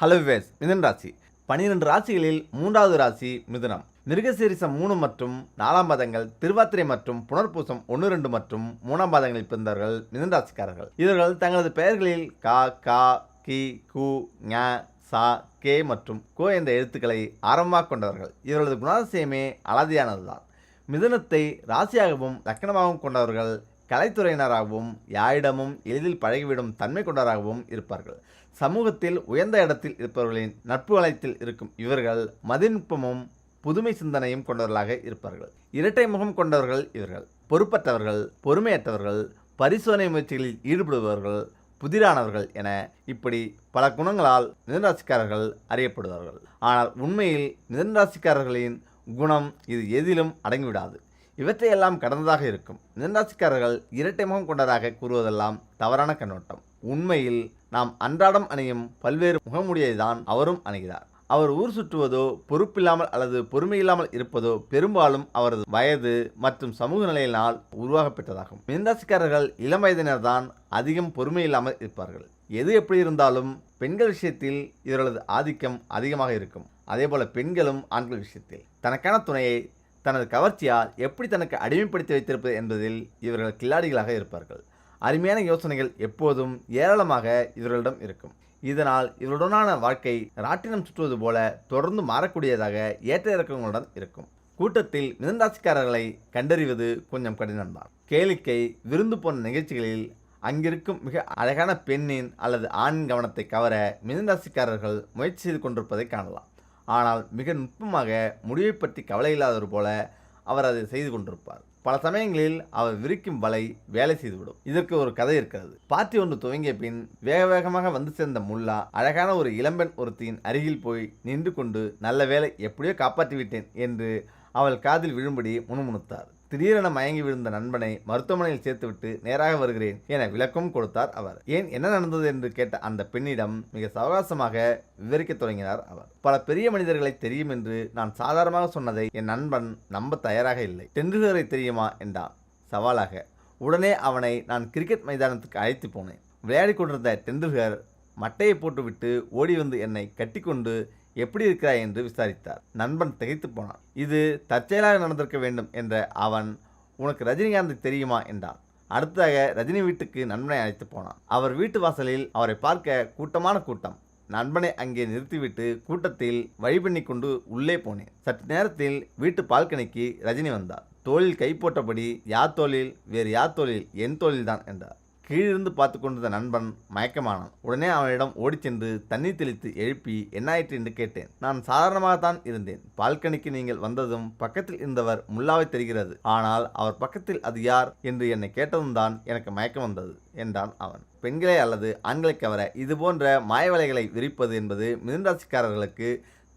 Hello wives மிதன் ராசி. பனிரெண்டு ராசிகளில் மூன்றாவது ராசி மிதுனம். மிருகசீரிசம் மூணு மற்றும் நாலாம் பாதங்கள் திருவாத்திரை மற்றும் புனர்பூசம் ஒன்று ரெண்டு மற்றும் மூணாம் பாதங்களில் பிறந்தவர்கள் மிதன் ராசிக்காரர்கள். இவர்கள் தங்களது பெயர்களில் கா கா கி கு ஞ சா கே மற்றும் கோ என்ற எழுத்துக்களை ஆரம்பமாக கொண்டவர்கள். இவர்களது குணாதிசயமே அலாதியானதுதான். மிதுனத்தை ராசியாகவும் லக்கணமாகவும் கொண்டவர்கள் கலைத்துறையினராகவும் யாரிடமும் எளிதில் பழகிவிடும் தன்மை கொண்டவராகவும் இருப்பார்கள். சமூகத்தில் உயர்ந்த இடத்தில் இருப்பவர்களின் நட்பு வளையத்தில் இருக்கும் இவர்கள் மதிநுட்பமும் புதுமை சிந்தனையும் கொண்டவர்களாக இருப்பார்கள். இரட்டை முகம் கொண்டவர்கள் இவர்கள் பொறுப்பற்றவர்கள் பொறுமையற்றவர்கள் பரிசோதனை முயற்சிகளில் ஈடுபடுபவர்கள் புதிரானவர்கள் என இப்படி பல குணங்களால் மிதனராசிக்காரர்கள் அறியப்படுவார்கள். ஆனால் உண்மையில் மிதனராசிக்காரர்களின் குணம் இது எதிலும் அடங்கிவிடாது. இவற்றையெல்லாம் கடந்ததாக இருக்கும். மிதனராசிக்காரர்கள் இரட்டை முகம் கொண்டதாக கூறுவதெல்லாம் தவறான கண்ணோட்டம். உண்மையில் நாம் அன்றாடம் அணியும் பல்வேறு முகமுடியைதான் அவரும் அணுகிறார். அவர் ஊர் சுற்றுவதோ பொறுப்பில்லாமல் அல்லது பொறுமையில்லாமல் இருப்பதோ பெரும்பாலும் அவரது வயது மற்றும் சமூக நிலையினால் உருவாகப் பெற்றதாகும். மின்ராசிக்காரர்கள் இளம் வயதினர் தான் அதிகம் பொறுமையில்லாமல் இருப்பார்கள். எது எப்படி இருந்தாலும் பெண்கள் விஷயத்தில் இவர்களது ஆதிக்கம் அதிகமாக இருக்கும். அதேபோல பெண்களும் ஆண்கள் விஷயத்தில். தனக்கான துணையை தனது கவர்ச்சியால் எப்படி தனக்கு அடிமைப்படுத்தி வைத்திருப்பது என்பதில் இவர்கள் கில்லாடிகளாக இருப்பார்கள். அருமையான யோசனைகள் எப்போதும் ஏராளமாக இவர்களிடம் இருக்கும். இதனால் இவருடனான வாழ்க்கை ராட்டினம் சுற்றுவது போல தொடர்ந்து மாறக்கூடியதாக ஏற்ற இறக்கங்களுடன் இருக்கும். கூட்டத்தில் மிதன்ராசிக்காரர்களை கண்டறிவது கொஞ்சம் கடினம்தான் கேளிக்கை விருந்து போன்ற நிகழ்ச்சிகளில் அங்கிருக்கும் மிக அழகான பெண்ணின் அல்லது ஆணின் கவனத்தை கவர மிதன்ராசிக்காரர்கள் முயற்சி செய்து கொண்டிருப்பதை காணலாம். ஆனால் மிக நுட்பமாக முடிவை பற்றி கவலை இல்லாதவர் போல அவர் அதை செய்து கொண்டிருப்பார். பல சமயங்களில் அவர் விரிக்கும் வலை வேலை செய்துவிடும். இதற்கு ஒரு கதை இருக்கிறது. பார்ட்டி ஒன்று துவங்கிய பின் வேக வேகமாக வந்து சேர்ந்த முல்லா அழகான ஒரு இளம்பெண் ஒருத்தியின் அருகில் போய் நின்று கொண்டு நல்ல வேலை எப்படியோ காப்பாற்றி விட்டேன் என்று அவள் காதில் விழும்படி முணுமுணுத்தார். திடீரென மயங்கி விழுந்த நண்பனை மருத்துவமனையில் சேர்த்துவிட்டு நேராக வருகிறேன் என விளக்கம் கொடுத்தார் அவர். ஏன் என்ன நடந்தது என்று கேட்ட அந்த பெண்ணிடம் மிக சவகாசமாக விவரிக்கத் தொடங்கினார் அவர். பல பெரிய மனிதர்களை தெரியும் என்று நான் சாதாரணமாக சொன்னதை என் நண்பன் நம்ப தயாராக இல்லை. டெண்டுல்கரை தெரியுமா என்றான். சவாலாக. உடனே அவனை நான் கிரிக்கெட் மைதானத்துக்கு அழைத்து போனேன். விளையாடிக் கொண்டிருந்த டெண்டுல்கர் மட்டையை போட்டுவிட்டு ஓடி வந்து என்னை கட்டிக்கொண்டு எப்படி இருக்கிறாய் என்று விசாரித்தார். நண்பன் திகைத்து போனான். இது தற்செயலாக நடந்திருக்க வேண்டும் என்ற அவன் உனக்கு ரஜினிகாந்த் தெரியுமா? என்றான். அடுத்ததாக ரஜினி வீட்டுக்கு நண்பனை அழைத்து போனான். அவர் வீட்டு வாசலில் அவரை பார்க்க கூட்டமான கூட்டம். நண்பனை அங்கே நிறுத்திவிட்டு கூட்டத்தில் வழி பண்ணி கொண்டு உள்ளே போனேன். சற்று நேரத்தில் வீட்டு பால்கனிக்கு ரஜினி வந்தார். தோளில் கை போட்டபடி யார் தோளில்? வேறு யார் தோளில்? என் தோளில்தான் என்றார். கீழிருந்து பார்த்து கொண்டிருந்த நண்பன் மயக்கமானான். உடனே அவனிடம் ஓடிச் சென்று தண்ணீர் தெளித்து எழுப்பி என்னாயிற்று என்று கேட்டேன். நான் சாதாரணமாகத்தான் இருந்தேன். பால்கனிக்கு நீங்கள் வந்ததும் பக்கத்தில் இருந்தவர் முல்லாவை தெரிகிறது. ஆனால் அவர் பக்கத்தில் அது யார் என்று என்னை கேட்டதும் தான் எனக்கு மயக்கம் வந்தது என்றான் அவன். பெண்களை அல்லது ஆண்களை கவர இது போன்ற மாயவலைகளை விரிப்பது என்பது மிதன்ராசிக்காரர்களுக்கு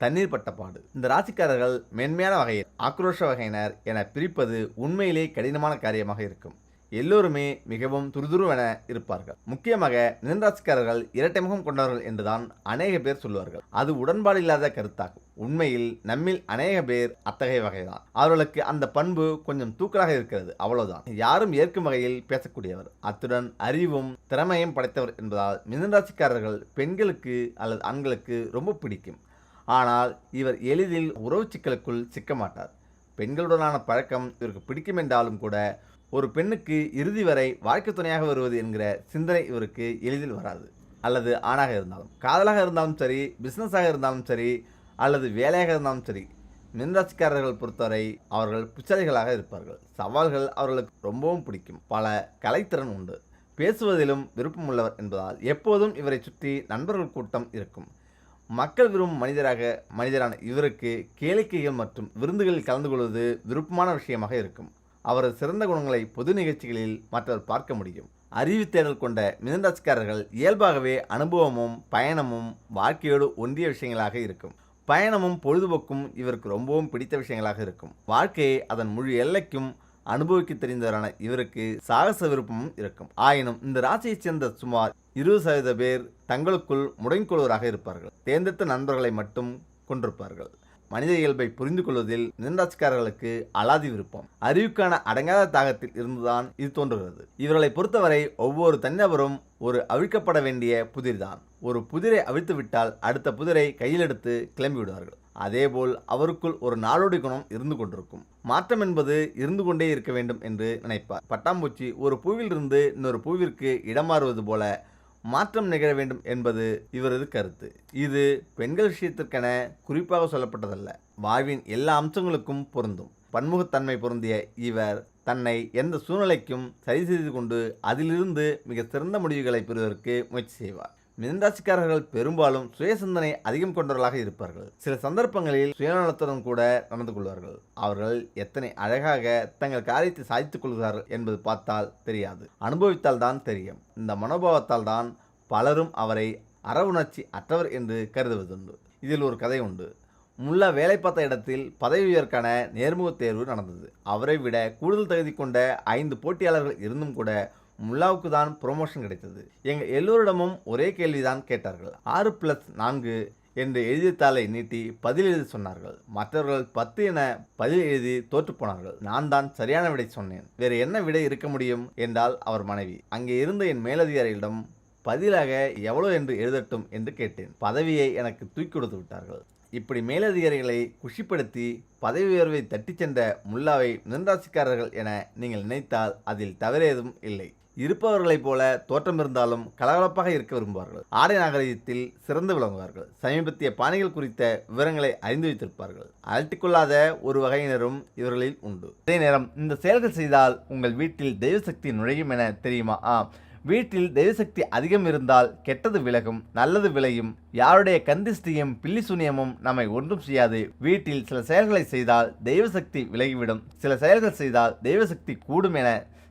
தண்ணீர் பட்டப்பாடு இந்த ராசிக்காரர்கள் மென்மையான வகையில் ஆக்ரோஷ வகையினர் என பிரிப்பது உண்மையிலே கடினமான காரியமாக இருக்கும். எல்லோருமே மிகவும் துருதுருவென இருப்பார்கள். முக்கியமாக மிதன்ராசிக்காரர்கள் இரட்டை முகம் கொண்டவர்கள் என்றுதான் அநேக பேர் சொல்வார்கள் அது உடன்பாடு இல்லாத கருத்தாகும். உண்மையில் நம்மில் அநேக பேர் அத்தகைய வகைதான். அவர்களுக்கு அந்த பண்பு கொஞ்சம் தூக்கலாக இருக்கிறது. அவ்வளவுதான். யாரும் ஏற்கும் வகையில் பேசக்கூடியவர். அத்துடன் அறிவும் திறமையும் படைத்தவர் என்பதால் மிதனராசிக்காரர்கள் பெண்களுக்கு அல்லது ஆண்களுக்கு ரொம்ப பிடிக்கும். ஆனால் இவர் எளிதில் உறவு சிக்கலுக்குள் சிக்க மாட்டார் பெண்களுடனான பழக்கம் இவருக்கு பிடிக்கும் என்றாலும் கூட ஒரு பெண்ணுக்கு இறுதி வரை வாழ்க்கை துணையாக வருவது என்கிற சிந்தனை இவருக்கு எளிதில் வராது. அல்லது ஆணாக இருந்தாலும் காதலாக இருந்தாலும் சரி பிஸ்னஸாக இருந்தாலும் சரி அல்லது வேலையாக இருந்தாலும் சரி மின்ராசிக்காரர்கள் பொறுத்தவரை அவர்கள் புச்சலைகளாக இருப்பார்கள். சவால்கள் அவர்களுக்கு ரொம்பவும் பிடிக்கும். பல கலைத்திறன் உண்டு. பேசுவதிலும் விருப்பம் உள்ளவர் என்பதால் எப்போதும் இவரை சுற்றி நண்பர்கள் கூட்டம் இருக்கும். மக்கள் விரும்பும் மனிதராக மனிதரான இவருக்கு கேளிக்கைகள் மற்றும் விருந்துகளில் கலந்து கொள்வது விருப்பமான விஷயமாக இருக்கும். அவரது சிறந்த குணங்களை பொது நிகழ்ச்சிகளில் மற்றவர் பார்க்க முடியும். அறிவு தேடல் கொண்ட மிதன்ராசிக்காரர்கள் இயல்பாகவே அனுபவமும் பயணமும் வாழ்க்கையோடு ஒன்றிய விஷயங்களாக இருக்கும். பயணமும் பொழுதுபோக்கும் இவருக்கு ரொம்பவும் பிடித்த விஷயங்களாக இருக்கும். வாழ்க்கையை அதன் முழு எல்லைக்கும் அனுபவிக்க தெரிந்தவரான இவருக்கு சாகச விருப்பமும் இருக்கும். ஆயினும் இந்த ராசியைச் சேர்ந்த சுமார் இருபது சதவீத பேர் தங்களுக்குள் முடங்கிக்கொள்வராக இருப்பார்கள். தேர்ந்தெடுத்த நண்பர்களை மட்டும் கொண்டிருப்பார்கள் மனித இயல்பை புரிந்து கொள்வதில் மிதன்ராசிக்காரர்களுக்கு அலாதி விருப்பம். அறிவுக்கான அடங்காத தாகத்தில் இருந்துதான் இது தோன்றுகிறது. இவர்களை பொறுத்தவரை ஒவ்வொரு தனிநபரும் ஒரு அவிழ்க்கப்பட வேண்டிய புதிர்தான். ஒரு புதிரை அவிழ்த்து விட்டால் அடுத்த புதிரை கையில் எடுத்து கிளம்பி விடுவார்கள். அதேபோல் அவருக்குள் ஒரு நாடோடி குணம் இருந்து கொண்டிருக்கும். மாற்றம் என்பது இருந்து கொண்டே இருக்க வேண்டும் என்று நினைப்பார். பட்டாம்பூச்சி ஒரு பூவிலிருந்து இன்னொரு பூவிற்கு இடம் மாறுவது போல மாற்றம் நிகழ வேண்டும் என்பது இவரது கருத்து. இது பெண்கள் விஷயத்திற்கென குறிப்பாக சொல்லப்பட்டதல்ல. வாழ்வின் எல்லா அம்சங்களுக்கும் பொருந்தும். பன்முகத்தன்மை பொருந்திய இவர் தன்னை எந்த சூழ்நிலைக்கும் சரி செய்து கொண்டு அதிலிருந்து மிக சிறந்த முடிவுகளை பெறுவதற்கு முயற்சி செய்வார். மிதன்ராசிக்காரர்கள் பெரும்பாலும் சுய சிந்தனை அதிகம் கொண்டவர்களாக இருப்பார்கள். சில சந்தர்ப்பங்களில் சுயநலத்துடன் கூட நடந்து கொள்வார்கள். அவர்கள் எத்தனை அழகாக தங்கள் காரியத்தை சாதித்துக் கொள்கிறார்கள் என்பது பார்த்தால் தெரியாது. அனுபவித்தால் தான் தெரியும். இந்த மனோபாவத்தால் தான் பலரும் அவரை அறவுணர்ச்சி அற்றவர் என்று கருதுவதுண்டு. இதில் ஒரு கதை உண்டு. முல்லா வேலை பார்த்த இடத்தில் பதவி உயர்க்கான நேர்முகத் தேர்வு நடந்தது. அவரை விட கூடுதல் தகுதி கொண்ட ஐந்து போட்டியாளர்கள் இருந்தும் கூட முல்லாவுக்கு தான் ப்ரொமோஷன் கிடைத்தது. எங்கள் எல்லோரிடமும் ஒரே கேள்விதான் கேட்டார்கள். ஆறு பிளஸ் நான்கு என்று எழுதித்தாளை நீட்டி பதில் எழுதி சொன்னார்கள். மற்றவர்கள் பத்து என பதில் எழுதி தோற்று போனார்கள். நான் தான் சரியான விடை சொன்னேன். வேறு என்ன விடை இருக்க முடியும் என்றால் அவர் மனைவி. அங்கே இருந்த என் மேலதிகாரிகளிடம் பதிலாக எவ்வளோ என்று எழுதட்டும் என்று கேட்டேன். பதவியை எனக்கு தூக்கி கொடுத்து விட்டார்கள். இப்படி மேலதிகாரிகளை குஷிப்படுத்தி பதவி உயர்வை தட்டிச் சென்ற முல்லாவை மிதன்ராசிக்காரர்கள் என நீங்கள் நினைத்தால் அதில் தவறேதும் இல்லை. இருப்பவர்களைப் போல தோற்றம் இருந்தாலும் கலகலப்பாக இருக்க விரும்புவார்கள். ஆடை நாகரிகத்தில் சிறந்து விளங்குவார்கள். சமீபத்திய பாணிகள் குறித்த விவரங்களை அறிந்து வைத்திருப்பார்கள். அழட்டிக்கொள்ளாத ஒரு வகையினரும் இவர்களில் உண்டு. அதே நேரம் இந்த செயல்கள் செய்தால் உங்கள் வீட்டில் தெய்வசக்தி நுழையும் என தெரியுமா? ஆம் வீட்டில் தெய்வசக்தி அதிகம் இருந்தால் கெட்டது விலகும் நல்லது விளையும். யாருடைய கந்திஷ்டியும் பில்லி சுனியமும் நம்மை ஒன்றும் செய்யாது. வீட்டில் சில செயல்களை செய்தால் தெய்வசக்தி விலகிவிடும். சில செயல்கள் செய்தால் தெய்வசக்தி கூடும் என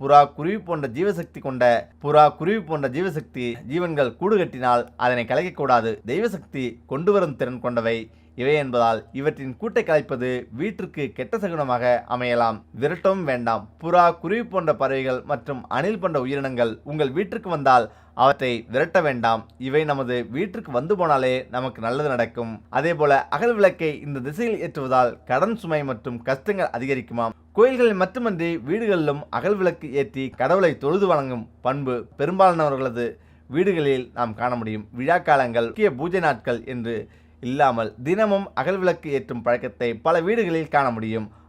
புறா குருவி போன்ற ஜீவசக்தி கொண்ட புறா குருவி போன்ற ஜீவசக்தி ஜீவன்கள் கூடு கட்டினால் அதனை கலைக்கக்கூடாது தெய்வசக்தி கொண்டு வரும் திறன் கொண்டவை. இவை என்பதால் இவற்றின் கூட்டை கலைப்பது வீட்டிற்கு கெட்ட சகுனமாக அமையலாம். விரட்டவும் வேண்டாம். புறா குருவி போன்ற பறவைகள் மற்றும் அணில் போன்ற உயிரினங்கள் உங்கள் வீட்டிற்கு வந்தால் அவற்றை விரட்ட வேண்டாம். இவை நமது வீட்டிற்கு வந்து போனாலே நமக்கு நல்லது நடக்கும். அதே போல அகல் விளக்கை இந்த திசையில் ஏற்றுவதால் கடன் சுமை மற்றும் கஷ்டங்கள் அதிகரிக்குமாம். கோயில்களில் மட்டுமன்றி வீடுகளிலும் அகல் விளக்கு ஏற்றி கடவுளை தொழுது வணங்கும் பண்பு பெரும்பாலானவர்களது வீடுகளில் நாம் காண முடியும். விழா காலங்கள் முக்கிய பூஜை நாட்கள் என்று இல்லாமல் தினமும் அகல் விளக்கு ஏற்றும் பழக்கத்தை பல வீடுகளில் காண முடியும்.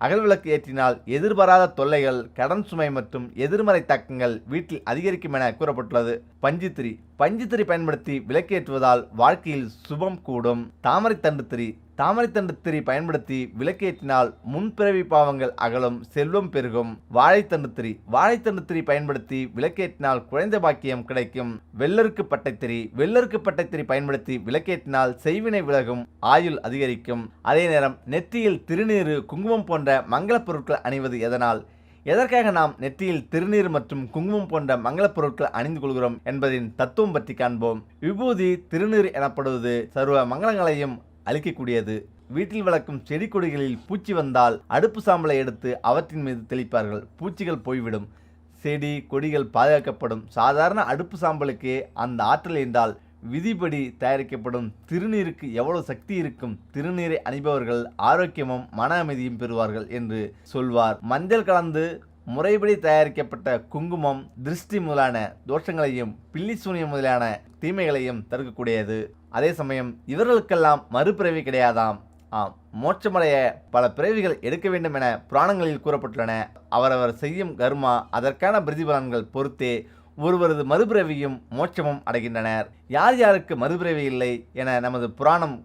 அகல்விளக்கு ஏற்றினால் எதிர்பாராத தொல்லைகள் கடன் சுமை மற்றும் எதிர்மறை தாக்கங்கள் வீட்டில் அதிகரிக்கும் என கூறப்பட்டுள்ளது. பஞ்சுத்திரி. பஞ்சுத்திரி பயன்படுத்தி விளக்கேற்றுவதால் வாழ்க்கையில் சுபம் கூடும். தாமரை தண்டுத்திரி. தாமரை தண்டுத்திரி பயன்படுத்தி விளக்கேற்றினால் முன்பிறவி பாவங்கள் அகலும் செல்வம் பெருகும். வாழைத்தண்டுத்திரி வாழைத்தண்டுத்திரி பயன்படுத்தி விளக்கேற்றினால் குழந்தை பாக்கியம் கிடைக்கும். வெள்ளருக்கு பட்டைத்திரி. வெள்ளருக்கு பட்டைத்திரி பயன்படுத்தி விளக்கேற்றினால் செய்வினை விலகும் ஆயுள் அதிகரிக்கும். அதே நேரம் நெற்றியில் திருநீறு குங்குமம் போன்ற மங்களப் பொருட்கள் அணிவது எதனால்? எதற்காக நாம் நெற்றியில் திருநீர் மற்றும் குங்குமம் போன்ற மங்களப் பொருட்கள் அணிந்து கொள்கிறோம் என்பதின் தத்துவம் பற்றி காண்போம். விபூதி திருநீர் எனப்படுவது சர்வ மங்களங்களையும் அளிக்கக்கூடியது. வீட்டில் வளர்க்கும் செடி கொடிகளில் பூச்சி வந்தால் அடுப்பு சாம்பலை எடுத்து அவற்றின் மீது தெளிப்பார்கள். பூச்சிகள் போய்விடும். செடி கொடிகள் பாதுகாக்கப்படும். சாதாரண அடுப்பு சாம்பலுக்கு அந்த ஆற்றல் என்றால் விதிப்படி தயாரிக்கப்படும் திருநீருக்கு எவ்வளவு சக்தி இருக்கும்? திருநீரை அணிபவர்கள் ஆரோக்கியமும் மன அமைதியும் பெறுவார்கள் என்று சொல்வார். மஞ்சள் கலந்து முறைப்படி தயாரிக்கப்பட்ட குங்குமம் திருஷ்டி முதலான தோஷங்களையும் பில்லி சூனியம் முதலான தீமைகளையும் தடுக்கக்கூடியது. அதே சமயம் இவர்களுக்கெல்லாம் மறுபிறவி கிடையாதாம். ஆம் மோட்சமடைய பல பிறவிகள் எடுக்க வேண்டும் என புராணங்களில் கூறப்பட்டுள்ளன. அவரவர் செய்யும் கர்மா அதற்கான பிரதிபலன்கள் பொறுத்தே ஒருவரது மறுபிறவியும் மோட்சமும் அடைகின்றனர். யார் யாருக்கு மறுபிறவி இல்லை என நமது புராணம்